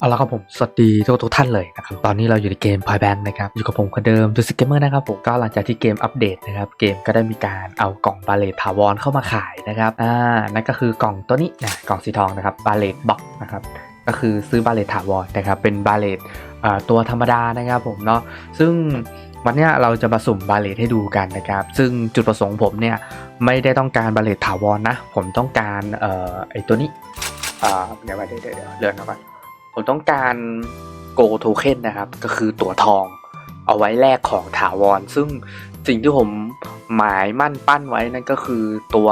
เอาละครับผมสวัสดีทุกทุกท่านเลยนะครับตอนนี้เราอยู่ในเกม Point Bank นะครับอยู่กับผมคนเดิมดูสเกมเมอร์นะครับผมก็หลังจากที่เกมอัปเดตนะครับเกมก็ได้มีการเอากล่องบาเลตถาวรเข้ามาขายนะครับอ่านั่นก็คือกล่องตัวนี้นะกล่องสีทองนะครับบาเลตบ็อกนะครับก็คือซื้อบาเลตถาวรนะครับเป็นบาเลตตัวธรรมดานะครับผมเนาะซึ่งวันนี้เราจะมาสุ่มบาเลตให้ดูกันนะครับ ซึ่งจุดประสงค์ผมเนี่ยไม่ได้ต้องการบาเลตถาวรนะ ผมต้องการออไอตัวนี้ อ่าเดี๋ยวมาเดี๋ยวเดี๋ยวเดี๋ยวเลื่อนเอาก่อนผมต้องการโกโทเค็นนะครับ ก็คือตั๋วทอง เอาไว้แลกของถาวร ซึ่งสิ่งที่ผมหมายมั่นปั้นไว้นั่นก็คือตัว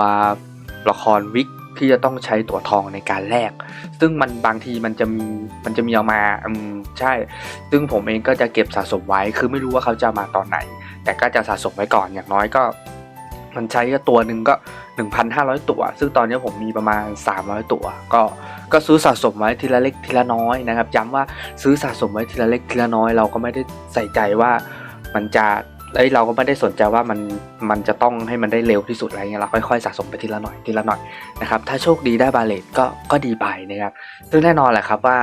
ละครวิกที่จะต้องใช้ตั๋วทองในการแลก ซึ่งมันบางทีมันจะมีมันจะมีเอามา อืมใช่ ซึ่งผมเองก็จะเก็บสะสมไว้ คือไม่รู้ว่าเขาจะมาตอนไหน แต่ก็จะสะสมไว้ก่อน อย่างน้อยก็ มันใช้ตัวหนึ่งก็ 1,500 ตัว ซึ่งตอนนี้ผมมีประมาณ 300 ตัว ก็ก็ซื้อสะสมไว้ทีละเล็กทีละน้อยนะครับย้ำว่าซื้อสะสมไว้ทีละเล็กทีละน้อย เราก็ไม่ได้ใส่ใจว่ามันจะเอ้ยเราก็ไม่ได้สนใจว่ามันมันจะต้องให้มันได้เร็วที่สุดอะไรเงี้ยเราค่อยๆสะสมไปทีละหน่อยทีละหน่อยนะครับถ้าโชคดีได้บาเลตก็ก็ดีไปนะครับซึ่งแน่นอนแหละครับว่า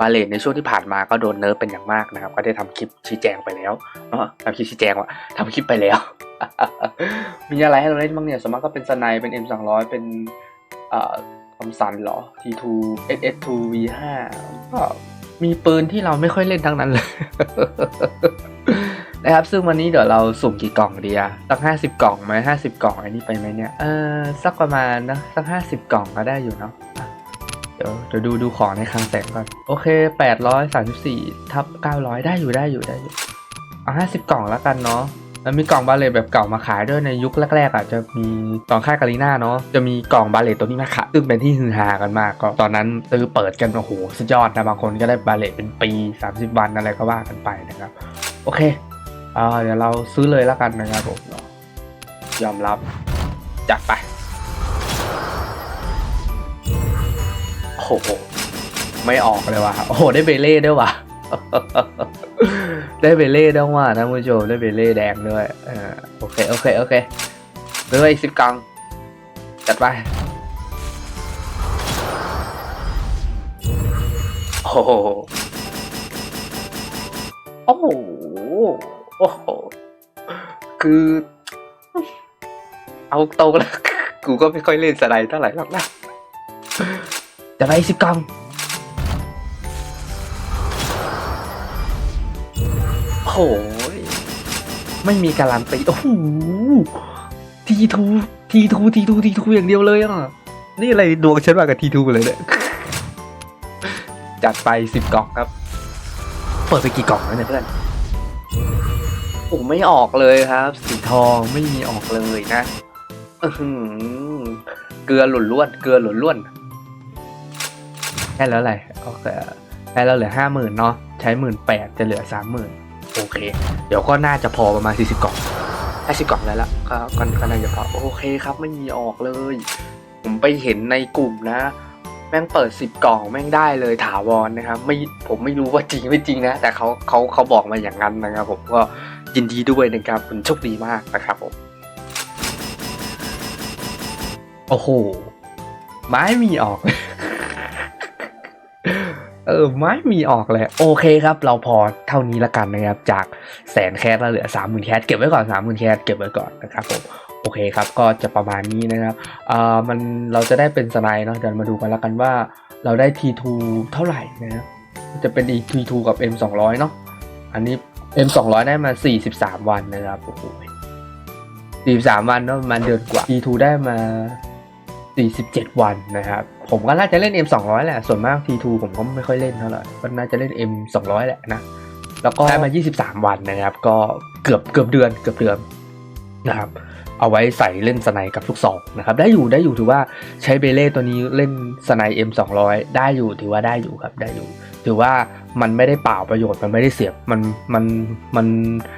บาเลตในช่วงที่ผ่านมาก็โดนเนิร์ฟเป็นอย่างมากนะครับ ก็ได้ทำคลิปชี้แจงไปแล้วเนาะทำคลิปชี้แจงว่าทำคลิปไปแล้ว มีอะไรให้เราเล่นบ้างเนี่ยสมมติก็เป็นสไนเป็น M200 เป็นเอ่อคอมสันเหรอ T2 SS2 V5 ก็มีปืนที่เราไม่ค่อยเล่นทั้งนั้นเลย นะครับ ซึ่งวันนี้เดี๋ยวเราสุ่มกี่กล่องดีอะสักห้าสิบกล่องไหมห้าสิบกล่องอันนี้ไปไหมเนี่ย เออสักประมาณนะสักห้าสิบกล่องก็ได้อยู่เนาะอะเดี๋ยวเดี๋ยวดูดูของในคลังแสงก่อน โอเคแปดร้อยสามสิบสี่ทับเก้าร้อยได้อยู่ได้อยู่ได้อยู่เอาห้าสิบกล่องแล้วกันเนาะ แล้วมีกล่องบาเลตแบบเก่ามาขายด้วยในยุคแรกๆอะจะมีตอนค่ายกาลีน่าเนาะจะมีกล่องบาเลตตัวนี้มาขายซึ่งเป็นที่ฮือฮากันมากก็ตอนนั้นซื้อเปิดกันโอ้โหสุดยอดนะบางคนก็ได้บาเลตเป็นปี 30 วันอะไรก็ว่ากันไปนะครับโอเคอ่าเดี๋ยวเราซื้อเลยแล้วกันนะครับผมยอมรับจัดไปโอ้โหไม่ออกเลยว่ะโอ้โหได้เบเล่ด้วยว่ะ ได้เบเล่ด้วยว่ะท่านผู้ชมได้เบเล่แดงด้วยเออโอเคโอเคโอเคเหลืออีกสิบกล่องจัดไปโอ้โหโอ้โหโอ้โหคือ เอาตรงแล้วกูก็ไม่ค่อยเล่นสไลด์เท่าไหร่หรอกนะจะไปสิบกล่อง ไม่มีการันตีโอ้โหทีทูทีทูทีทูทีทูอย่างเดียวเลยอะ นี่อะไรดวงฉันมากับทีทูเลยเนี่ยจัดไปสิบกล่องครับ เปิดไปกี่กล่องแล้วเนี่ยเพื่อนโอ้ไม่ออกเลยครับ สีทองไม่มีออกเลยนะเกลือหล่นล้วน เกลือหล่นล้วนได้แล้วอะไรโอเคได้แล้วเหลือห้าหมื่นเนาะใช้หมื่นแปดจะเหลือสามหมื่น โอเค เดี๋ยวก็น่าจะพอประมาณ 40 กล่อง50กล่องแล้วล่ะก็ก็น่าจะพอโอเคครับไม่มีออกเลย ผมไปเห็นในกลุ่มนะ แม่งเปิด10กล่องแม่งได้เลยถาวรนะครับไม่ผมไม่รู้ว่าจริงไม่จริงนะ แต่เขาเขาเขาบอกมาอย่างนั้นนะครับ ผมก็ยินดีด้วยนะครับคุณโชคดีมากนะครับผมโอ้โห ไม้มีออกเออไม่มีออกเลยโอเคครับ เราพอเท่านี้ละกันนะครับ จากแสนแคสเราเหลือสามหมื่นแคสเก็บไว้ก่อนสามหมื่นแคสเก็บไว้ก่อนนะครับผมโอเคครับก็จะประมาณนี้นะครับเอ่อมันเราจะได้เป็นสไนด์เนาะเดี๋ยวมาดูกันละกันว่าเราได้ T2 เท่าไหร่นะครับจะเป็น T2 กับ M 2 0 0 เนาะอันนี้ M 2 0 0 ได้มา 43 วันนะครับโอ้โห43 วันเนาะประมันเดือนกว่า T2 ได้มา 47 วันนะครับ ผมก็น่าจะเล่น M 200 แหละ ส่วนมาก T2 ผมก็ไม่ค่อยเล่นเท่าไหร่ก็น่าจะเล่น M 200 แหละนะ แล้วก็ได้มา 23 วันนะครับ ก็เกือบเกือบเดือนเกือบเดือนนะครับ เอาไว้ใส่เล่นสไนกับลูกซองนะครับ ได้อยู่ได้อยู่ถือว่าใช้เบเล่ตัวนี้เล่นสไน M 200 ได้อยู่ถือว่าได้อยู่ครับได้อยู่ ถือว่ามันไม่ได้เปล่าประโยชน์มันไม่ได้เสียบมันมันมัน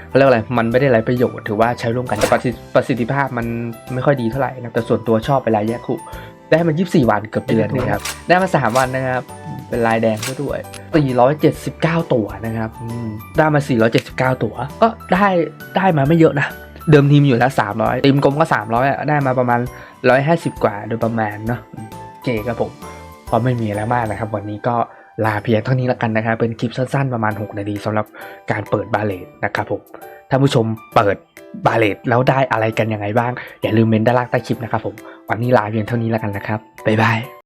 เขาเรียกว่าอะไรมันไม่ได้ไรประโยชน์ถือว่าใช้ร่วมกันแต่ประสิทธิประสิทธิภาพมันไม่ค่อยดีเท่าไหร่นะแต่ส่วนตัวชอบเวลาแยกคู่ ได้มา 24 วันเกือบเดือนนะครับได้มา 3 วันนะครับเป็นลายแดงก็ด้วย 479 ตัวนะครับอืมได้มา 479 ตัว ก็ได้ได้มาไม่เยอะนะ เดิมทีมอยู่แล้ว 300 ทีมกลมก็ 300อะได้มาประมาณ 150 กว่าโดยประมาณเนาะอืมโอเคครับผมก็ไม่มีอะไรมากนะครับ วันนี้ก็ลาเพียงเท่านี้ละกันนะครับ เป็นคลิปสั้นๆ ประมาณ 6 นาทีสำหรับการเปิดบาเลตนะครับผม ถ้าผู้ชมเปิดบาเลตแล้วได้อะไรกันยังไงบ้าง อย่าลืมเมนด้านล่างใต้คลิปนะครับผม วันนี้ลาเพียงเท่านี้แล้วกันนะครับ บ๊ายบาย